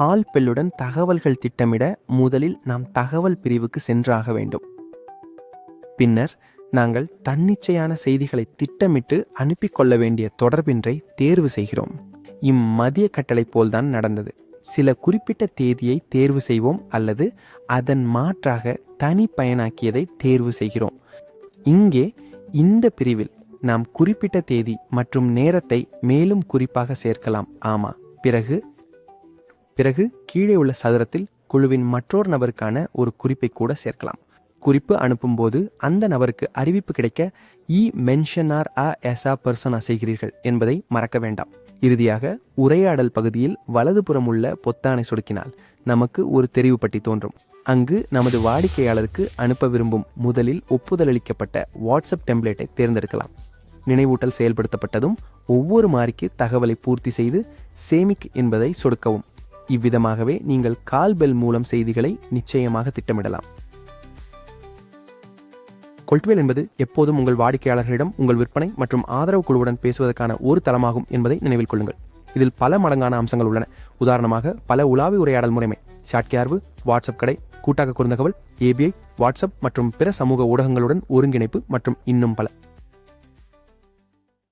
கால் பெல்லுடன் தகவல்கள் திட்டமிட முதலில் நாம் தகவல் பிரிவுக்கு சென்றாக வேண்டும். பின்னர் நாங்கள் தன்னிச்சையான செய்திகளை திட்டமிட்டு அனுப்பிக்கொள்ள வேண்டிய தொடர்பின்றை தேர்வு செய்கிறோம். இம்மதிய கட்டளை போல்தான் நடந்தது. சில குறிப்பிட்ட தேதியை தேர்வு செய்வோம் அல்லது அதன் மாற்றாக தனி பயனாக்கியதை தேர்வு செய்கிறோம். இங்கே இந்த பிரிவில் நாம் குறிப்பிட்ட தேதி மற்றும் நேரத்தை மேலும் குறிப்பாக சேர்க்கலாம். ஆமா பிறகு பிறகு கீழே உள்ள சதுரத்தில் குழுவின் மற்றொரு நபருக்கான ஒரு குறிப்பை கூட சேர்க்கலாம். குறிப்பு அனுப்பும்போது அந்த நபருக்கு அறிவிப்பு கிடைக்க இ மென்ஷனார் அ எசா பர்சனா செய்கிறீர்கள் என்பதை மறக்க வேண்டாம். இறுதியாக உரையாடல் பகுதியில் வலதுபுறம் உள்ள பொத்தானை சொடுக்கினால் நமக்கு ஒரு தெரிவு பட்டி தோன்றும். அங்கு நமது வாடிக்கையாளருக்கு அனுப்ப விரும்பும் முதலில் ஒப்புதல் அளிக்கப்பட்ட வாட்ஸ்அப் டெம்ப்ளேட்டை தேர்ந்தெடுக்கலாம். நினைவூட்டல் செயல்படுத்தப்பட்டதும் ஒவ்வொரு மாறிக்கு தகவலை பூர்த்தி செய்து சேமிக் என்பதை சொடுக்கவும். இவ்விதமாகவே நீங்கள் கால் பெல் மூலம் செய்திகளை நிச்சயமாக திட்டமிடலாம். கொல்ட்வேல் என்பது எப்போதும் உங்கள் வாடிக்கையாளர்களிடம் உங்கள் விற்பனை மற்றும் ஆதரவு குழுவுடன் பேசுவதற்கான ஒரு தளமாகும் என்பதை நினைவில் கொள்ளுங்கள். இதில் பல மடங்கான அம்சங்கள் உள்ளன. உதாரணமாக பல உலாவி உரையாடல் முறைமை சாட்கியார்வு வாட்ஸ்அப் கடை கூட்டாக குறுந்தகவல் ஏபிஐ வாட்ஸ்அப் மற்றும் பிற சமூக ஊடகங்களுடன் ஒருங்கிணைப்பு மற்றும் இன்னும் பல.